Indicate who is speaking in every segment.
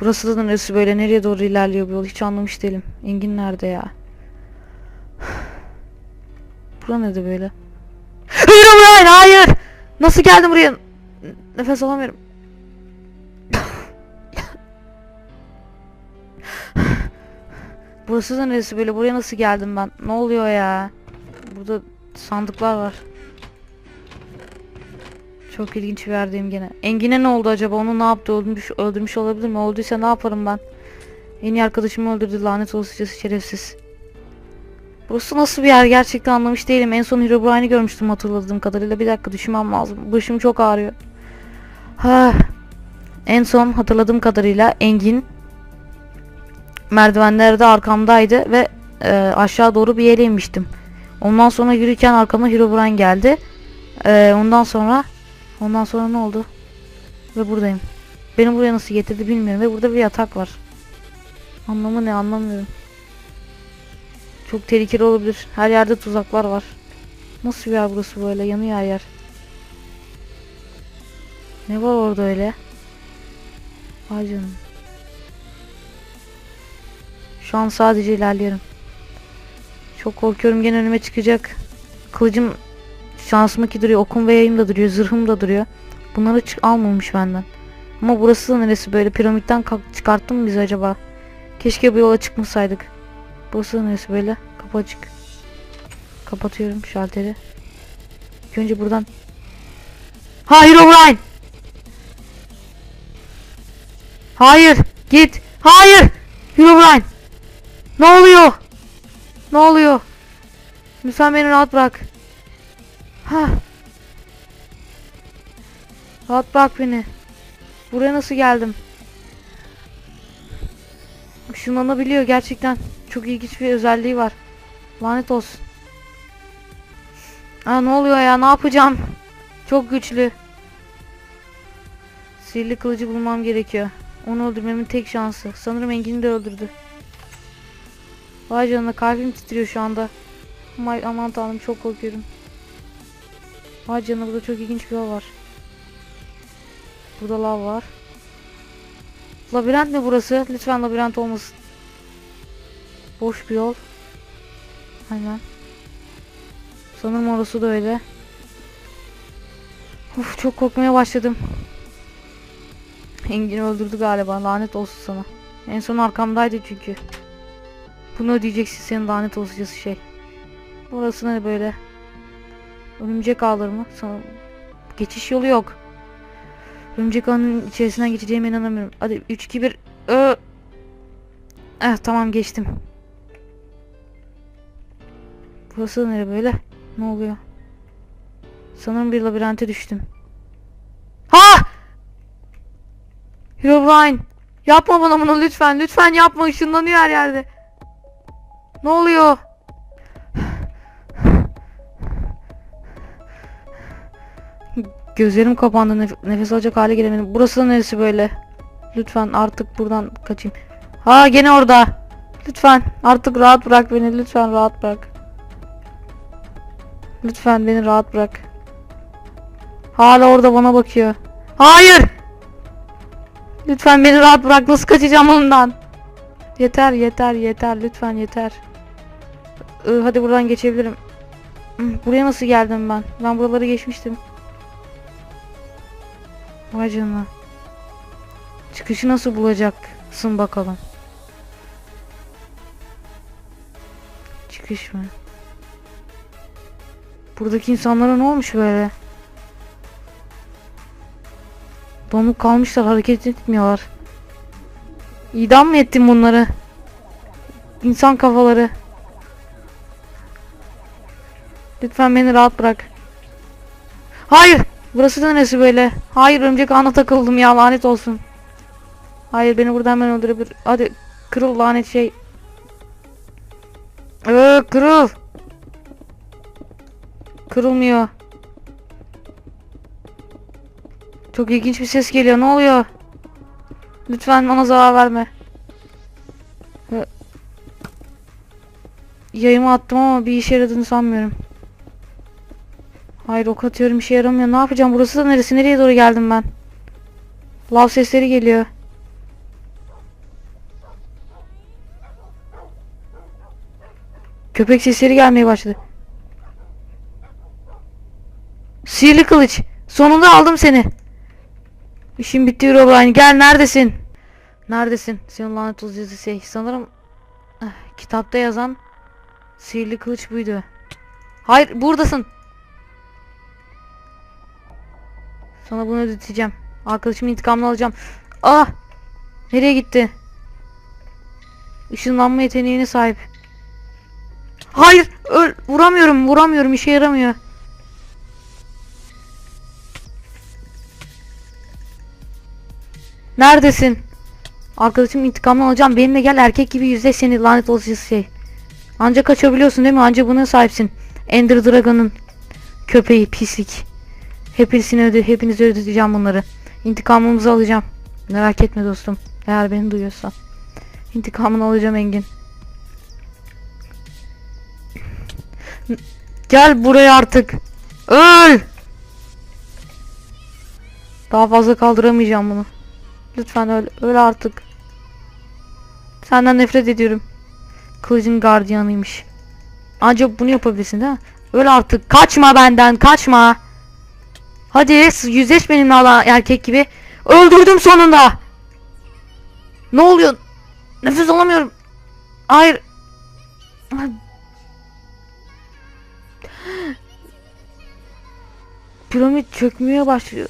Speaker 1: Burası da neresi böyle? Nereye doğru ilerliyor bu yol? Hiç anlamış değilim. Engin nerede ya? Bura ne de böyle? Herobrine hayır! Nasıl geldim buraya? Nefes alamıyorum. Burası da neresi böyle? Buraya nasıl geldim ben? Ne oluyor ya? Burada sandıklar var. Çok ilginç yerdeyim gene. Engin'e ne oldu acaba? Onu ne yaptı? Öldürmüş, öldürmüş olabilir mi? Olduysa ne yaparım ben? En iyi arkadaşımı öldürdü lanet olasıcası şerefsiz. Burası nasıl bir yer gerçekten anlamış değilim. En son Herobrine'i görmüştüm hatırladığım kadarıyla. Bir dakika düşünmem lazım. Başım çok ağrıyor. Ha. En son hatırladığım kadarıyla Engin merdivenlerde arkamdaydı ve e, aşağı doğru bir yere inmiştim. Ondan sonra yürürken arkama Herobrine geldi. E, ondan sonra ondan sonra ne oldu? Ve buradayım. Beni buraya nasıl getirdi bilmiyorum ve burada bir yatak var. Anlamı ne anlamıyorum. Çok tehlikeli olabilir. Her yerde tuzaklar var. Nasıl bir yer burası böyle? Yanıyor her yer. Ne var orada öyle? Vay canım. Şu an sadece ilerliyorum. Çok korkuyorum gene önüme çıkacak. Kılıcım şansıma ki duruyor. Okum ve yayım da duruyor. Zırhım da duruyor. Bunları çık almamış benden. Ama burası da neresi böyle? Piramitten çıkarttı mı bizi acaba? Keşke bu yola çıkmasaydık. Burası da neresi böyle? Kapı açık. Kapatıyorum şalteri. İlk önce buradan. Hayır O'Brien! Hayır! Git! Hayır! Herobrine! Ne oluyor? Ne oluyor? Lütfen beni rahat bırak. Ha. Rahat bırak beni. Buraya nasıl geldim? Işınlanabiliyor gerçekten. Çok ilginç bir özelliği var. Lanet olsun. Aa ne oluyor ya? Ne yapacağım? Çok güçlü. Sihirli kılıcı bulmam gerekiyor. Onu öldürmemin tek şansı. Sanırım Engin'i de öldürdü. Vay canına kalbim titriyor şu anda. Aman tanrım çok korkuyorum. Vay canına burada çok ilginç bir yol var. Burada lav var. Labirent mi burası? Lütfen labirent olmasın. Boş bir yol. Aynen. Sanırım orası da öyle. Uf çok korkmaya başladım. Engin'i öldürdü galiba. Lanet olsun sana. En son arkamdaydı çünkü. Bunu ödeyeceksin senin lanet olasıcası şey. Burası ne böyle? Örümcek ağları mı? Sana... Geçiş yolu yok. Örümcek ağının içerisinden geçeceğime inanamıyorum. Hadi 3 2 1 Ö Eh tamam geçtim. Burası nere böyle? Ne oluyor? Sanırım bir labirente düştüm. Ha! Herobrine! Yapma bana bunu lütfen. Lütfen yapma. Işınlanıyor her yerde. Ne oluyor? Gözlerim kapandı. Nef- nefes alacak hale gelemedim. Burası da neresi böyle? Lütfen artık buradan kaçayım. Ha gene orada. Lütfen artık rahat bırak beni. Lütfen rahat bırak. Lütfen beni rahat bırak. Hala orada bana bakıyor. Hayır! Lütfen beni rahat bırak. Nasıl kaçacağım ondan? Yeter yeter yeter. Lütfen yeter. Ee, hadi buradan geçebilirim. Hmm, Buraya nasıl geldim ben? Ben buraları geçmiştim. Vay canına. Çıkışı nasıl bulacaksın bakalım. Çıkış mı? Buradaki insanlara ne olmuş böyle? Donuk kalmışlar hareket etmiyorlar. İdam mı ettin bunları? İnsan kafaları. Lütfen beni rahat bırak. Hayır. Burası da neresi böyle? Hayır örümcek ağına takıldım ya lanet olsun. Hayır beni burada hemen öldürebilir. Hadi kırıl lanet şey. Ee, kırıl. Kırılmıyor. Çok ilginç bir ses geliyor. Ne oluyor? Lütfen bana zarar verme. Ee, Yayımı attım ama bir işe yaradığını sanmıyorum. Hayır ok atıyorum işe yaramıyor. Ne yapacağım? Burası da neresi? Nereye doğru geldim ben? Lav sesleri geliyor. Köpek sesleri gelmeye başladı. Sihirli kılıç. Sonunda aldım seni. İşim bitti Herobrine. Gel neredesin? Neredesin? Senin lanet olacağız şey. Sanırım eh, kitapta yazan sihirli kılıç buydu. Hayır buradasın. Sana bunu ödeteceğim. Arkadaşımın intikamını alacağım. Ah! Nereye gitti? Işınlanma yeteneğine sahip. Hayır! Öl vuramıyorum, vuramıyorum. işe yaramıyor. Neredesin? Arkadaşım intikamını alacağım. Benimle gel erkek gibi yüzleş seni lanet olası şey. Ancak kaçabiliyorsun değil mi? Ancak buna sahipsin. Ender Dragon'un köpeği pislik. Hepsini öde, hepinizi ödeteceğim bunları. İntikamımızı alacağım. Merak etme dostum. Eğer beni duyuyorsan. İntikamını alacağım Engin. Gel buraya artık. Öl! Daha fazla kaldıramayacağım bunu. Lütfen öl. Öl artık. Senden nefret ediyorum. Kılıcın gardiyanıymış. Ancak bunu yapabilirsin değil mi? Öl artık. Kaçma benden. Kaçma. Hadi yüzleş benimle ala erkek gibi. Öldürdüm sonunda. Ne oluyor? Nefes alamıyorum. Hayır. Piramit çökmeye başlıyor.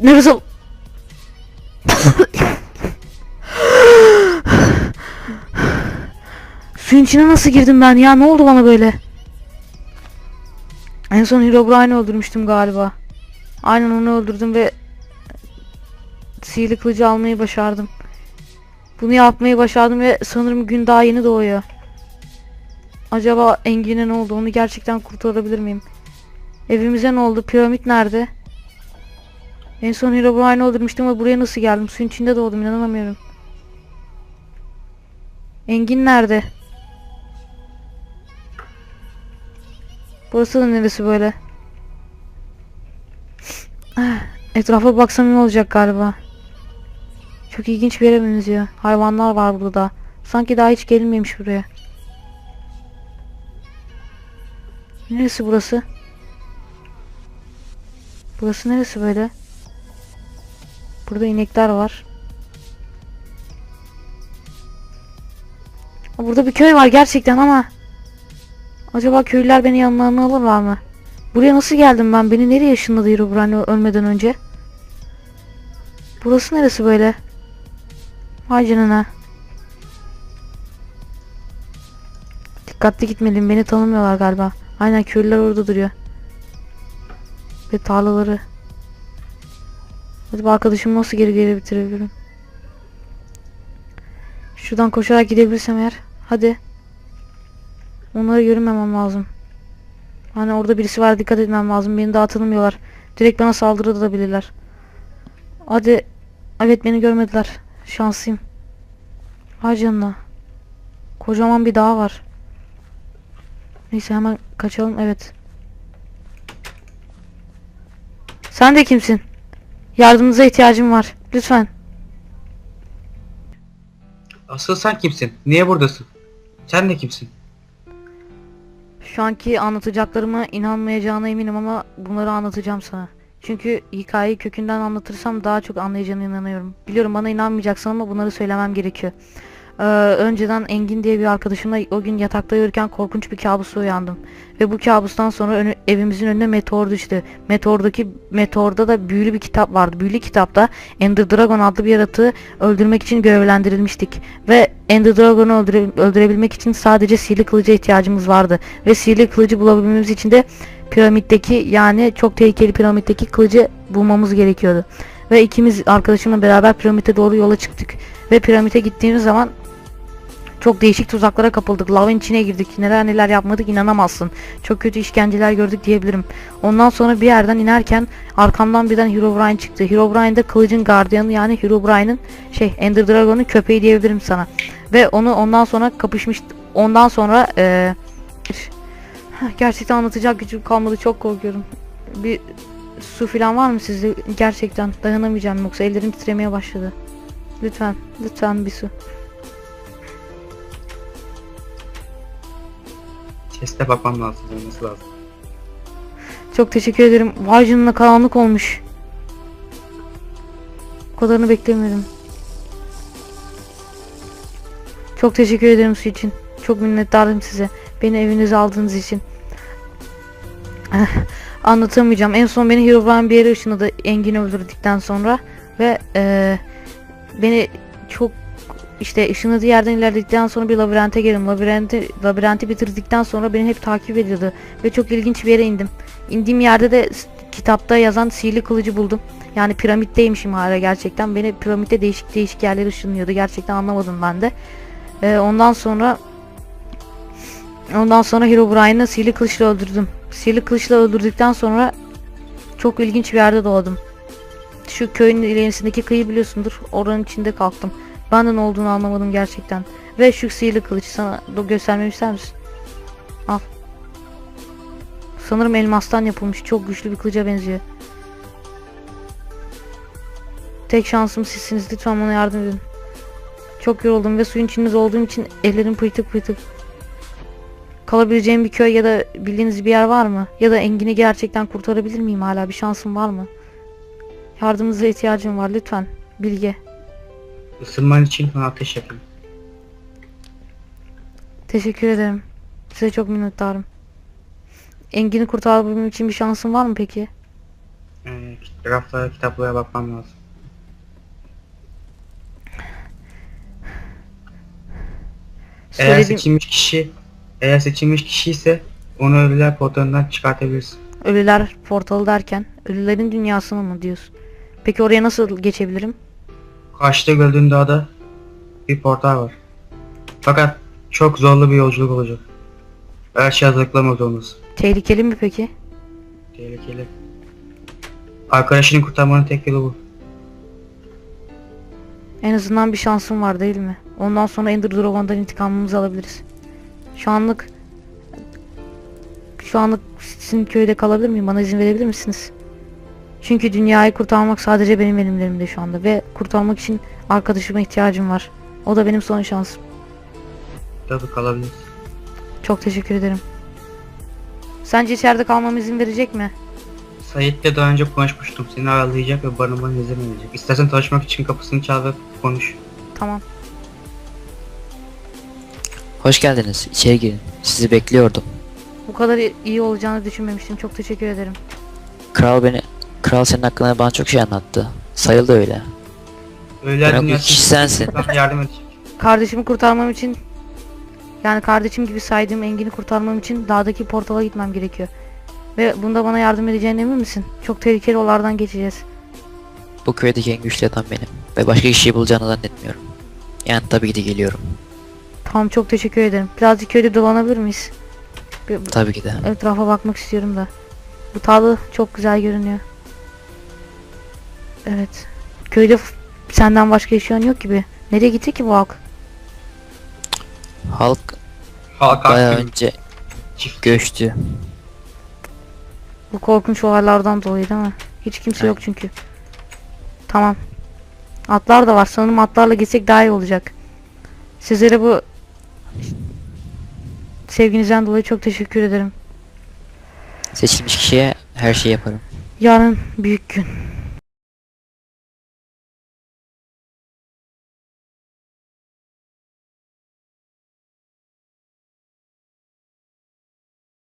Speaker 1: Nefes al. Suyun içine nasıl girdim ben ya? Ne oldu bana böyle? En son Herobrine'i öldürmüştüm galiba. Aynen onu öldürdüm ve sihirli kılıcı almayı başardım. Bunu yapmayı başardım ve sanırım gün daha yeni doğuyor. Acaba Engin'e ne oldu? Onu gerçekten kurtarabilir miyim? Evimize ne oldu? Piramit nerede? En son Herobrine'i öldürmüştüm ama buraya nasıl geldim? Suyun içinde doğdum inanamıyorum. Engin nerede? Burası da neresi böyle? Ah, Etrafa baksam ne olacak galiba. Çok ilginç bir yere benziyor. Hayvanlar var burada. Sanki daha hiç gelinmemiş buraya. Neresi burası? Burası neresi böyle? Burada inekler var. Burada bir köy var gerçekten ama Acaba köylüler beni yanlarına alırlar mı? Buraya nasıl geldim ben? Beni nereye ışınladı Herobrine ölmeden önce? Burası neresi böyle? Vay canına. Dikkatli gitmeliyim. Beni tanımıyorlar galiba. Aynen köylüler orada duruyor. Ve tarlaları. Acaba arkadaşımı nasıl geri geri bitirebilirim? Şuradan koşarak gidebilirsem eğer. Hadi. Onları görünmemem lazım. Hani orada birisi var dikkat etmem lazım. Beni daha tanımıyorlar. Direkt bana saldırabilirler. Hadi. Evet beni görmediler. Şanslıyım. Hay canına. Kocaman bir dağ var. Neyse hemen kaçalım. Evet. Sen de kimsin? Yardımınıza ihtiyacım var. Lütfen.
Speaker 2: Asıl sen kimsin? Niye buradasın? Sen de kimsin?
Speaker 1: Şu anki anlatacaklarıma inanmayacağına eminim ama bunları anlatacağım sana. Çünkü hikayeyi kökünden anlatırsam daha çok anlayacağına inanıyorum. Biliyorum bana inanmayacaksın ama bunları söylemem gerekiyor. Ee, önceden Engin diye bir arkadaşımla o gün yatakta uyurken korkunç bir kabusla uyandım. Ve bu kabustan sonra önü- evimizin önüne meteor düştü. Meteordaki meteorda da büyülü bir kitap vardı. Büyülü kitapta Ender Dragon adlı bir yaratığı öldürmek için görevlendirilmiştik. Ve Ender Dragon'u öldüre- öldürebilmek için sadece sihirli kılıca ihtiyacımız vardı. Ve sihirli kılıcı bulabilmemiz için de piramitteki yani çok tehlikeli piramitteki kılıcı bulmamız gerekiyordu. Ve ikimiz arkadaşımla beraber piramite doğru yola çıktık. Ve piramite gittiğimiz zaman çok değişik tuzaklara kapıldık. Lavın içine girdik. Neler neler yapmadık inanamazsın. Çok kötü işkenceler gördük diyebilirim. Ondan sonra bir yerden inerken arkamdan birden Herobrine çıktı. Herobrine de kılıcın gardiyanı yani Herobrine'ın şey Ender Dragon'un köpeği diyebilirim sana. Ve onu ondan sonra kapışmış. Ondan sonra eee, gerçekten anlatacak gücüm kalmadı. Çok korkuyorum. Bir su falan var mı sizde? Gerçekten dayanamayacağım yoksa ellerim titremeye başladı. Lütfen, lütfen bir su.
Speaker 2: Chest'e bakmam lazım. Olması lazım.
Speaker 1: Çok teşekkür ederim. Vay canına karanlık olmuş. Bu kadarını beklemiyordum. Çok teşekkür ederim su için. Çok minnettarım size. Beni evinize aldığınız için. Eh, Anlatamayacağım. En son beni Herobrine bir yere ışınladı Engin'i öldürdükten sonra. Ve eee, beni çok işte ışınladığı yerden ilerledikten sonra bir labirente girdim. Labirenti, labirenti bitirdikten sonra beni hep takip ediyordu. Ve çok ilginç bir yere indim. İndiğim yerde de kitapta yazan sihirli kılıcı buldum. Yani piramitteymişim hala gerçekten. Beni piramitte değişik değişik yerlere ışınlıyordu. Gerçekten anlamadım ben de. Ee, ondan sonra ondan sonra Herobrine'ı sihirli kılıçla öldürdüm. Sihirli kılıçla öldürdükten sonra çok ilginç bir yerde doğdum. Şu köyün ilerisindeki kıyı biliyorsundur. Oranın içinde kalktım. Ben de ne olduğunu anlamadım gerçekten. Ve şu sihirli kılıç sana göstermemi ister misin? Al. Sanırım elmastan yapılmış. Çok güçlü bir kılıca benziyor. Tek şansım sizsiniz. Lütfen bana yardım edin. Çok yoruldum ve suyun içinde olduğum için ellerim pıytık pıytık. Kalabileceğim bir köy ya da bildiğiniz bir yer var mı? Ya da Engin'i gerçekten kurtarabilir miyim hala? Bir şansım var mı? Yardımınıza ihtiyacım var lütfen. Bilge.
Speaker 2: Isınman için bana ateş yapayım.
Speaker 1: Teşekkür ederim. Size çok minnettarım. Engin'i kurtarabilmem için bir şansım var mı peki?
Speaker 2: Ee, raflara, kitaplara bakmam lazım. Eğer
Speaker 1: Söylediğim
Speaker 2: seçilmiş kişi eğer seçilmiş kişi ise onu ölüler portalından çıkartabilirsin.
Speaker 1: ölüler portalı derken ölülerin dünyasına mı diyorsun? Peki oraya nasıl geçebilirim?
Speaker 2: Karşıda gördüğün dağda bir portal var. Fakat çok zorlu bir yolculuk olacak. Her şey hazırlıklamak zorundasın.
Speaker 1: Tehlikeli mi peki?
Speaker 2: Tehlikeli. Arkadaşını kurtarmanın tek yolu bu.
Speaker 1: En azından bir şansım var değil mi? Ondan sonra Ender Dragon'dan intikamımızı alabiliriz. Şu anlık şu anlık sizin köyde kalabilir miyim? Bana izin verebilir misiniz? Çünkü dünyayı kurtarmak sadece benim elimlerimde şu anda ve kurtarmak için arkadaşıma ihtiyacım var. O da benim son şansım.
Speaker 2: Tabii kalabilirsin.
Speaker 1: Çok teşekkür ederim. Sence içeride kalmama izin verecek mi?
Speaker 2: Sait'le daha önce konuşmuştum. Seni aralayacak ve barınmanı izin verecek. İstersen tanışmak için kapısını çal ve konuş.
Speaker 1: Tamam.
Speaker 3: Hoş geldiniz. İçeri girin. Sizi bekliyordum.
Speaker 1: Bu kadar iyi olacağını düşünmemiştim. Çok teşekkür ederim.
Speaker 3: Kral beni Kral senin hakkında bana çok şey anlattı. Sayıldı öyle.
Speaker 2: Ölüler
Speaker 3: Demek
Speaker 2: dünyası
Speaker 3: kişi sensin.
Speaker 2: sana yardım edecek.
Speaker 1: Kardeşimi kurtarmam için yani kardeşim gibi saydığım Engin'i kurtarmam için dağdaki portala gitmem gerekiyor. Ve bunda bana yardım edeceğine emin misin? Çok tehlikeli yollardan geçeceğiz.
Speaker 3: Bu köydeki en güçlü adam benim. Ve başka kişiyi bulacağını zannetmiyorum. Yani tabii ki de geliyorum.
Speaker 1: Tamam çok teşekkür ederim. Birazcık köyde dolanabilir miyiz? Bir,
Speaker 3: Tabii ki de.
Speaker 1: etrafa bakmak istiyorum da. Bu tarla çok güzel görünüyor. Evet. Köyde senden başka yaşayan yok gibi. Nereye gitti ki bu halk?
Speaker 3: Halk
Speaker 2: Halk
Speaker 3: bayağı önce
Speaker 2: çift.
Speaker 3: göçtü.
Speaker 1: Bu korkunç olaylardan dolayı değil mi? Hiç kimse yok çünkü. Tamam. Atlar da var. Sanırım atlarla gitsek daha iyi olacak. Sizlere bu sevginizden dolayı çok teşekkür ederim.
Speaker 3: Seçilmiş kişiye her şeyi yaparım.
Speaker 1: Yarın büyük gün.